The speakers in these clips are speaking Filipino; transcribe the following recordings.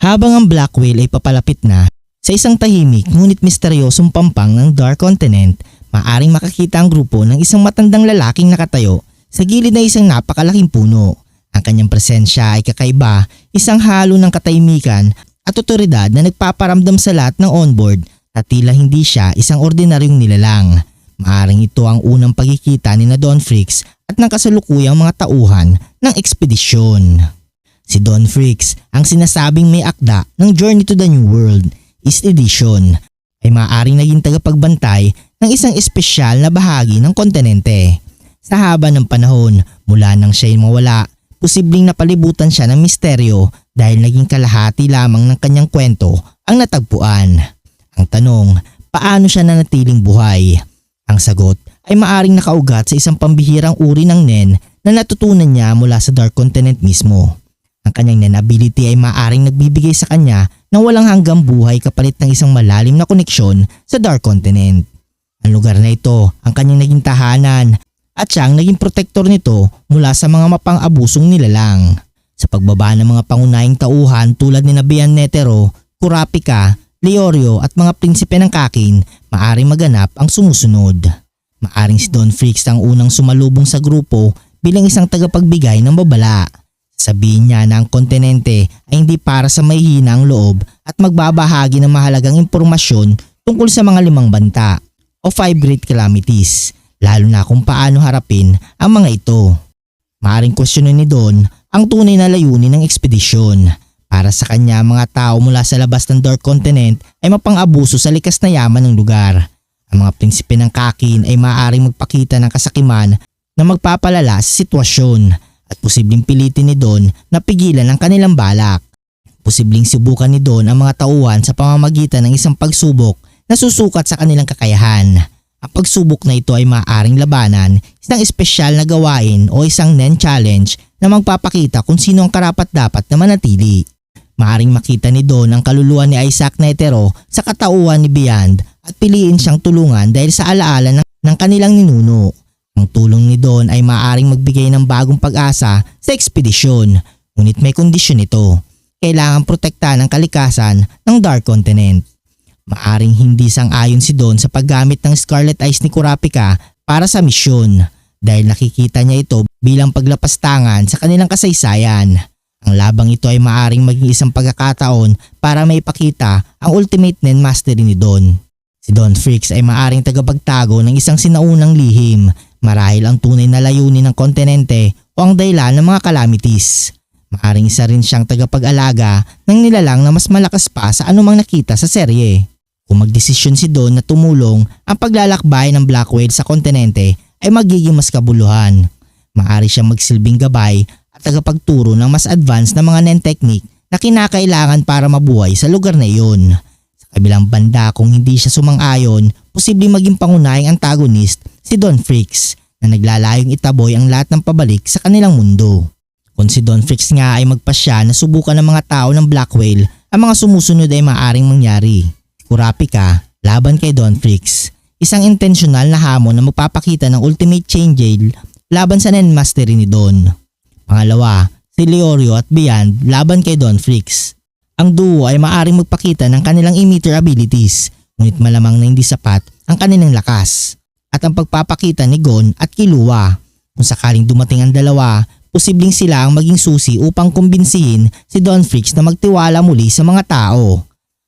Habang ang Black Whale ay papalapit na, sa isang tahimik ngunit misteryosong pampang ng Dark Continent, maaring makakita ang grupo ng isang matandang lalaking nakatayo sa gilid ng isang napakalaking puno. Ang kanyang presensya ay kakaiba, isang halo ng katahimikan at otoridad na nagpaparamdam sa lahat ng onboard na tila hindi siya isang ordinaryong nilalang. Maaring ito ang unang pagkikita ni na Don Freaks at ng kasalukuyang mga tauhan ng ekspedisyon. Si Don Freaks, ang sinasabing may akda ng Journey to the New World, East Edition, ay maaaring naging tagapagbantay ng isang espesyal na bahagi ng kontinente. Sa haba ng panahon, mula nang siya'y mawala, posibleng napalibutan siya ng misteryo dahil naging kalahati lamang ng kanyang kwento ang natagpuan. Ang tanong, paano siya nanatiling buhay? Ang sagot ay maaring nakaugat sa isang pambihirang uri ng Nen na natutunan niya mula sa Dark Continent mismo. Ang kanyang Nen ability ay maaring nagbibigay sa kanya ng walang hanggang buhay kapalit ng isang malalim na koneksyon sa Dark Continent. Ang lugar na ito ang kanyang naging tahanan at siya ang naging protektor nito mula sa mga mapang-abusong nilalang. Sa pagbaba ng mga pangunahing tauhan tulad ni Nabian Netero, Kurapika, Leorio at mga prinsipe ng Kakin, maaring maganap ang sumusunod. Maaring si Don Freaks ang unang sumalubong sa grupo bilang isang tagapagbigay ng babala. Sabihin niya na ang kontinente ay hindi para sa may hinang loob at magbabahagi ng mahalagang impormasyon tungkol sa mga limang banta o five great calamities, lalo na kung paano harapin ang mga ito. Maaring kwestiyonin ni Don ang tunay na layunin ng ekspedisyon. Para sa kanya mga tao mula sa labas ng Dark Continent ay mapang-abuso sa likas na yaman ng lugar. Ang mga prinsipe ng Kakin ay maaaring magpakita ng kasakiman na magpapalala sa sitwasyon at posibleng pilitin ni Don na pigilan ang kanilang balak. Posibleng subukan ni Don ang mga tauhan sa pamamagitan ng isang pagsubok na susukat sa kanilang kakayahan. Ang pagsubok na ito ay maaaring labanan, isang espesyal na gawain o isang NEN challenge na magpapakita kung sino ang karapat dapat na manatili. Maaring makita ni Don ang kaluluwa ni Isaac Netero sa katauhan ni Beyond at piliin siyang tulungan dahil sa alaala ng, ng kanilang ninuno. Ang tulong ni Don ay maaaring magbigay ng bagong pag-asa sa ekspedisyon, ngunit may kondisyon ito. Kailangan protektahan ang kalikasan ng Dark Continent. Maaring hindi sang-ayon si Don sa paggamit ng Scarlet Eyes ni Kurapika para sa misyon dahil nakikita niya ito bilang paglapastangan sa kanilang kasaysayan. Ang labang ito ay maaring maging isang pagkakataon para maipakita ang ultimate Nen Mastery ni Don. Si Don Freaks ay maaring tagapagtago ng isang sinaunang lihim marahil ang tunay na layunin ng kontinente o ang dahilan ng mga calamities. Maaring isa rin siyang tagapag-alaga ng nilalang na mas malakas pa sa anumang nakita sa serye. Kung magdesisyon si Don na tumulong, ang paglalakbay ng Black Whale sa kontinente ay magiging mas kabuluhan. Maari siyang magsilbing gabay at tagapagturo ng mas advanced na mga NEN technique na kinakailangan para mabuhay sa lugar na iyon. Kabilang banda kung hindi siya sumang-ayon, posibleng maging pangunahing antagonist si Don Freaks na naglalayong itaboy ang lahat ng pabalik sa kanilang mundo. Kung si Don Freaks nga ay magpasya na subukan ng mga tao ng Black Whale, ang mga sumusunod ay maaring mangyari. Kurapika, laban kay Don Freaks. Isang intentional na hamon na magpapakita ng ultimate change laban sa Nen Mastery ni Don. Pangalawa, si Leorio at Beyond laban kay Don Freaks. Ang duo ay maaring magpakita ng kanilang emitter abilities, ngunit malamang na hindi sapat ang kanilang lakas. At ang pagpapakita ni Gon at Kilua. Kung sakaling dumating ang dalawa, posibleng sila ang maging susi upang kumbinsihin si Don Freaks na magtiwala muli sa mga tao.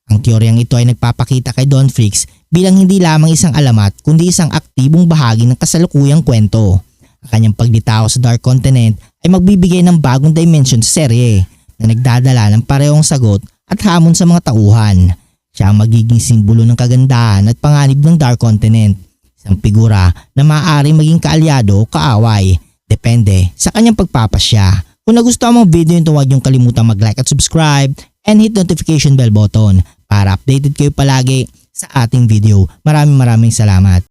Ang teoryang ito ay nagpapakita kay Don Freaks bilang hindi lamang isang alamat kundi isang aktibong bahagi ng kasalukuyang kwento. Ang kanyang paglitaw sa Dark Continent ay magbibigay ng bagong dimension sa serye na nagdadala ng parehong sagot at hamon sa mga tauhan. Siya ang magiging simbolo ng kagandahan at panganib ng Dark Continent. Isang figura na maaaring maging kaalyado o kaaway. Depende sa kanyang pagpapasya. Kung nagustuhan mo ang video nito huwag niyong kalimutang mag-like at subscribe and hit notification bell button para updated kayo palagi sa ating video. Maraming maraming salamat.